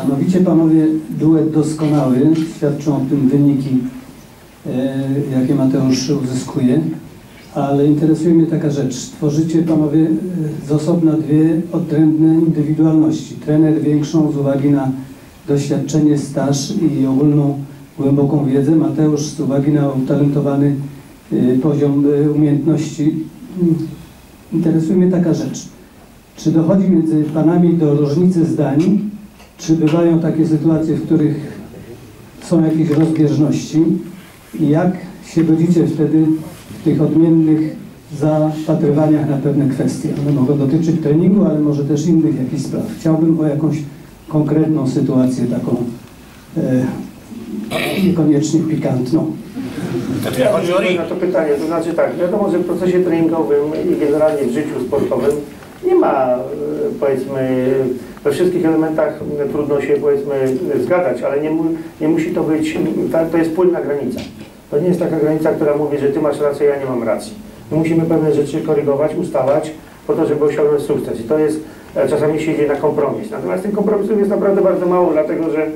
Stanowicie panowie duet doskonały, świadczą o tym wyniki, e, jakie Mateusz uzyskuje, ale interesuje mnie taka rzecz. Tworzycie panowie e, z osobna dwie odrębne indywidualności. Trener większą z uwagi na doświadczenie, staż i ogólną głęboką wiedzę, Mateusz z uwagi na utalentowany e, poziom e, umiejętności. Interesuje mnie taka rzecz. Czy dochodzi między panami do różnicy zdań, czy bywają takie sytuacje, w których są jakieś rozbieżności i jak się godzicie wtedy w tych odmiennych zapatrywaniach na pewne kwestie? One mogą dotyczyć treningu, ale może też innych jakichś spraw. Chciałbym o jakąś konkretną sytuację taką e, niekoniecznie pikantną. Znaczy, Ja chodzi o na to pytanie. To znaczy tak, wiadomo, że w procesie treningowym i generalnie w życiu sportowym nie ma, e, powiedzmy, we wszystkich elementach trudno się, powiedzmy, zgadzać, ale nie, mu, nie musi to być, to jest płynna granica. To nie jest taka granica, która mówi, że ty masz rację, ja nie mam racji. My musimy pewne rzeczy korygować, ustalać po to, żeby osiągnąć sukces. I to jest, e, czasami się idzie na kompromis. Natomiast tych kompromisów jest naprawdę bardzo mało, dlatego że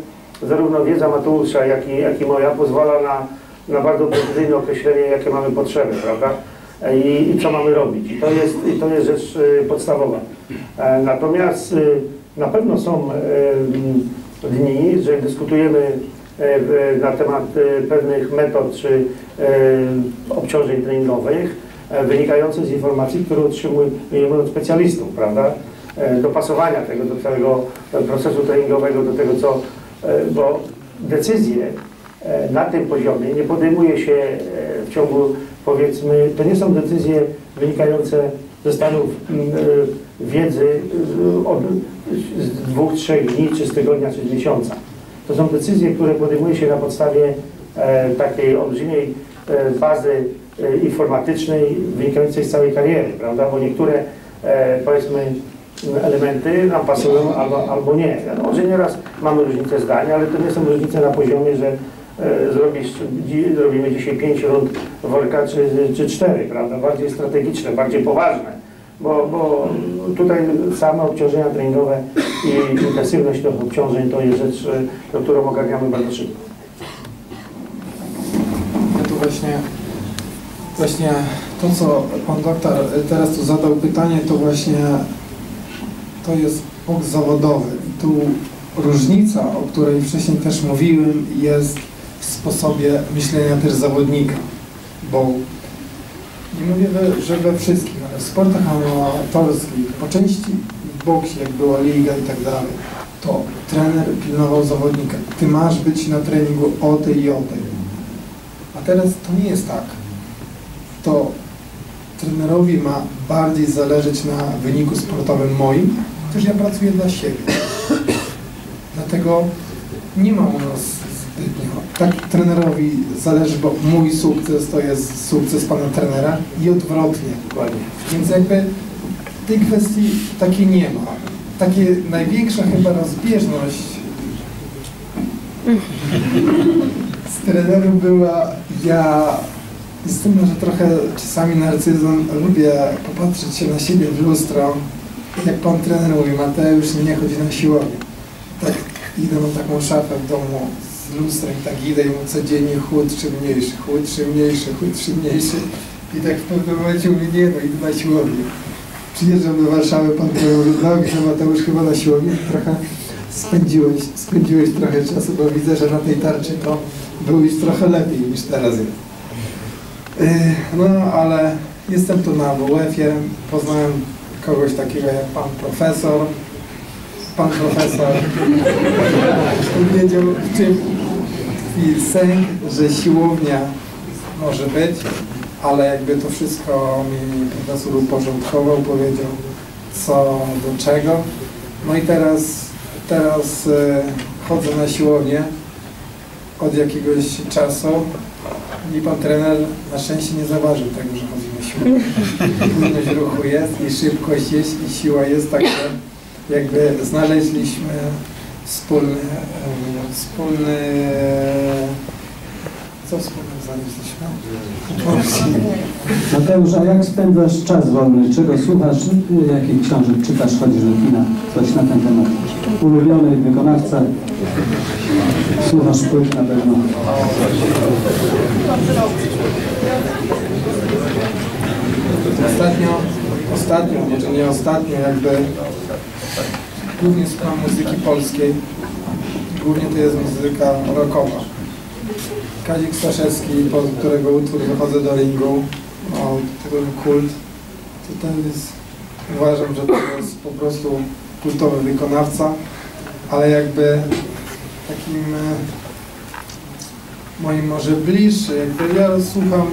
zarówno wiedza Mateusza, jak i, jak i moja pozwala na, na bardzo precyzyjne określenie, jakie mamy potrzeby, prawda? E, I, I co mamy robić. I to jest, i to jest rzecz e, podstawowa. E, Natomiast na pewno są dni, że dyskutujemy na temat pewnych metod czy obciążeń treningowych wynikających z informacji, które otrzymujemy od specjalistów, prawda? Dopasowania tego do całego procesu treningowego, do tego, co, bo decyzje na tym poziomie nie podejmuje się w ciągu, powiedzmy, to nie są decyzje wynikające ze stanów mm, e, wiedzy z- od, z dwóch, trzech dni, czy z tygodnia, czy z miesiąca. To są decyzje, które podejmuje się na podstawie e, takiej olbrzymiej e, bazy e, informatycznej wynikającej z całej kariery, prawda? Bo niektóre, powiedzmy, elementy nam pasują albo, albo nie. Wiadomo, że nieraz mamy różnice zdań, ale to nie są różnice na poziomie, że e, zrobisz, dzi, zrobimy dzisiaj pięć rund worka czy, czy cztery, prawda? Bardziej strategiczne, bardziej poważne. Bo, bo tutaj same obciążenia treningowe i intensywność tych obciążeń to jest rzecz, e, no, którą ogarniamy bardzo szybko. Ja tu właśnie, właśnie to, co pan doktor teraz tu zadał pytanie, to właśnie to jest boks zawodowy. Tu różnica, o której wcześniej też mówiłem, jest sposobie myślenia też zawodnika, bo nie mówię, że we wszystkich, ale w sportach amatorskich, po części w boksie, jak była liga i tak dalej, to trener pilnował zawodnika. Ty masz być na treningu o tej i o tej. A teraz to nie jest tak. To trenerowi ma bardziej zależeć na wyniku sportowym moim, chociaż ja pracuję dla siebie. Dlatego nie ma u nas. Tak trenerowi zależy, bo mój sukces to jest sukces pana trenera i odwrotnie. Dokładnie. Więc jakby tej kwestii takiej nie ma. Takie największa chyba rozbieżność z trenerem była ja jestem może trochę czasami narcyzem, lubię popatrzeć się na siebie w lustro. Jak pan trener mówi, Mateusz, nie chodzi na siłownię. Tak idę, mam taką szafę w domu z tak idę i mu codziennie chudszy, mniejszy, chudszy, mniejszy, chudszy, mniejszy. I tak w pewnym momencie mówię, nie no, idę na siłownię. Przyjeżdżam do Warszawy, pan no że Mateusz chyba na siłowni trochę spędziłeś, spędziłeś trochę czasu, bo widzę, że na tej tarczy to było już trochę lepiej niż teraz jest. Yy, No, ale jestem tu na WF-ie, poznałem kogoś takiego jak pan profesor. Pan profesor powiedział, w czym tkwi sęk, że siłownia może być, ale jakby to wszystko mi profesor uporządkował, powiedział co do czego. No i teraz, teraz e, chodzę na siłownię od jakiegoś czasu i pan trener na szczęście nie zauważył tego, że chodzi na siłownię. Płynność ruchu jest i szybkość jest i siła jest, także jakby znaleźliśmy wspólny, wspólny Co wspólnego znaleźliśmy? Mateusz, a jak spędzasz czas wolny? Czego słuchasz? Jakich książek czytasz? Chodzisz do kina? Coś na ten temat. Ulubiony wykonawca? Słuchasz płyt na pewno. Ostatnio, ostatnio, może nie ostatnio, jakby głównie słucham muzyki polskiej. Głównie to jest muzyka rockowa. Kazik Staszewski, po którego utwór wychodzę do ringu, o tytuł Kult. To ten jest, uważam, że to jest po prostu kultowy wykonawca, ale jakby takim e, moim może bliższy, jakby ja słucham,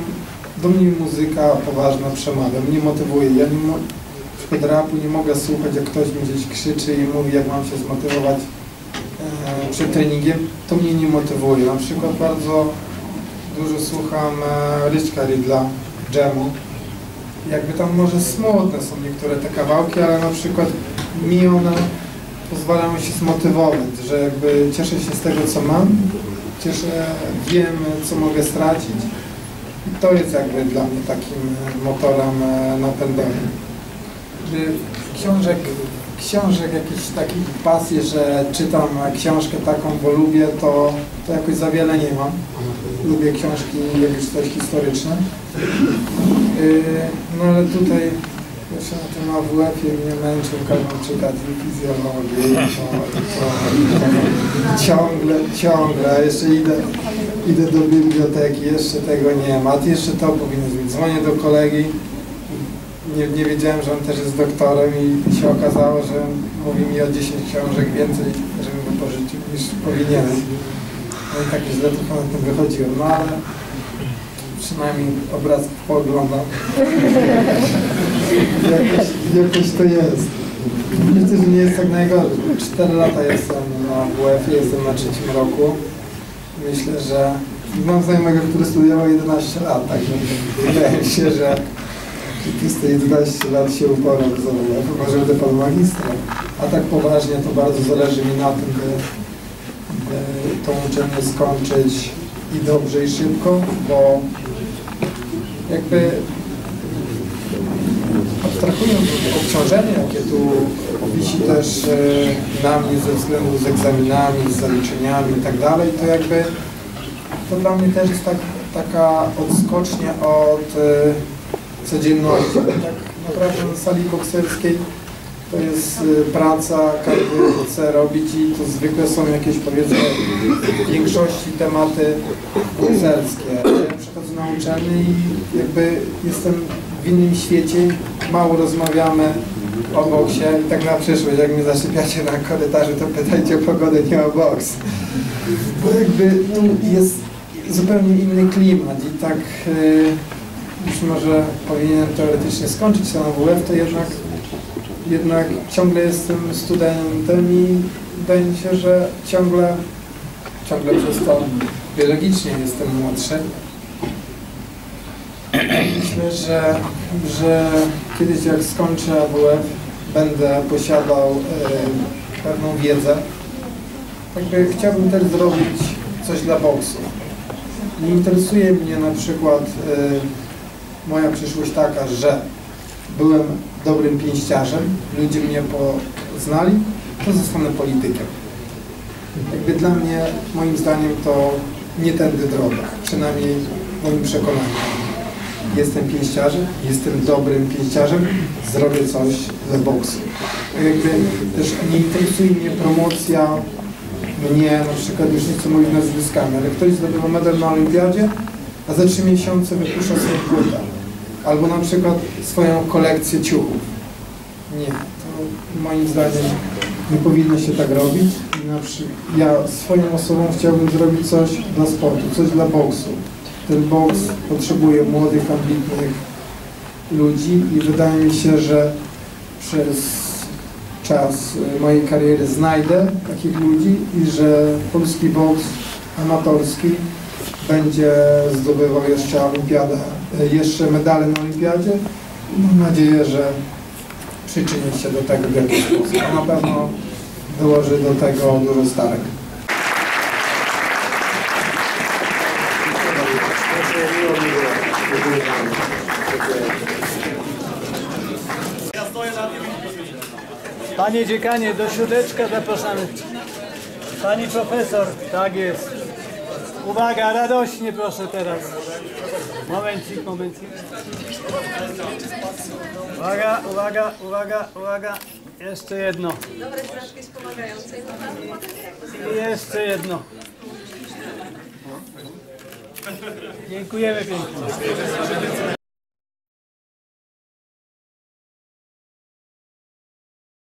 do mnie muzyka poważna przemawia, mnie motywuje. Ja nie rapu nie mogę słuchać, jak ktoś mi gdzieś krzyczy i mówi, jak mam się zmotywować e, przed treningiem, to mnie nie motywuje. Na przykład bardzo dużo słucham e, Richka Ridla, Jamu. Jakby tam może smutne są niektóre te kawałki, ale na przykład mi one pozwalają się zmotywować, że jakby cieszę się z tego, co mam, cieszę, wiem, co mogę stracić. I to jest jakby dla mnie takim e, motorem e, napędowym. Że książek, książek jakichś takich pasji, że czytam książkę taką, bo lubię, to, to jakoś za wiele nie mam. Lubię książki jakieś coś historyczne. Yy, No ale tutaj jeszcze na tym AWF-ie mnie męczył, każą czytać fizjologię to, to. Ciągle, ciągle, a jeszcze idę, idę do biblioteki, jeszcze tego nie ma, a ty jeszcze to powinieneś mieć. Dzwonię do kolegi, nie, nie wiedziałem, że on też jest doktorem i się okazało, że mówi mi o 10 książek więcej, żebym wypożyczył niż powinienem. No i tak źle trochę na tym wychodziłem, no ale przynajmniej obraz pooglądam. jakoś, jakoś to jest. Myślę, że nie jest tak najgorzej. 4 lata jestem na WF, jestem na trzecim roku. Myślę, że mam znajomego, który studiował 11 lat, także wydaje mi się, że przez te 11 lat się uporał z WF, może będę pan magistrem. A tak poważnie to bardzo zależy mi na tym, by, by tą uczelnię skończyć i dobrze i szybko, bo jakby abstrahując od obciążenia, jakie tu wisi też e, na mnie ze względu z egzaminami, z zaliczeniami i tak dalej, to jakby to dla mnie też jest tak, taka odskocznia od e, codzienności. Tak naprawdę na sali bokserskiej to jest e, praca, każdy chce robić i to zwykle są jakieś powiedzmy w większości tematy bokserskie. Ja przychodzę na uczelnię i jakby jestem w innym świecie, mało rozmawiamy o boksie i tak na przyszłość, jak mnie zasypiacie na korytarzu, to pytajcie o pogodę, nie o boks. Bo jakby tu jest zupełnie inny klimat i tak yy, już może powinienem teoretycznie skończyć ten AWF, to jednak, jednak ciągle jestem studentem i wydaje mi się, że ciągle, ciągle przez to biologicznie jestem młodszy. Myślę, że, że kiedyś jak skończę AWF, będę posiadał e, pewną wiedzę. Jakby chciałbym też zrobić coś dla boksu. Nie interesuje mnie na przykład e, moja przyszłość taka, że byłem dobrym pięściarzem, ludzie mnie poznali, to zostanę politykiem. Jakby dla mnie, moim zdaniem, to nie tędy droga, przynajmniej moim przekonaniu jestem pięściarzem, jestem dobrym pięściarzem, zrobię coś dla boksu. Jakby też nie interesuje mnie promocja mnie, na przykład już nie chcę mówić nazwiskami, ale ktoś zdobył medal na olimpiadzie, a za trzy miesiące wypuszcza sobie płytę. Albo na przykład swoją kolekcję ciuchów. Nie, to moim zdaniem nie powinno się tak robić. Ja swoją osobą chciałbym zrobić coś dla sportu, coś dla boksu ten boks potrzebuje młodych, ambitnych ludzi i wydaje mi się, że przez czas mojej kariery znajdę takich ludzi i że polski boks amatorski będzie zdobywał jeszcze olimpiadę, jeszcze medale na olimpiadzie. Mam nadzieję, że przyczyni się do tego w jakiś sposób. Na pewno dołoży do tego dużo starek. Panie dziekanie, do siódeczka zapraszamy. Pani profesor, tak jest. Uwaga, radośnie proszę teraz. Momencik, momencik. Uwaga, uwaga, uwaga, uwaga. Jeszcze jedno. I jeszcze jedno. Dziękujemy pięknie.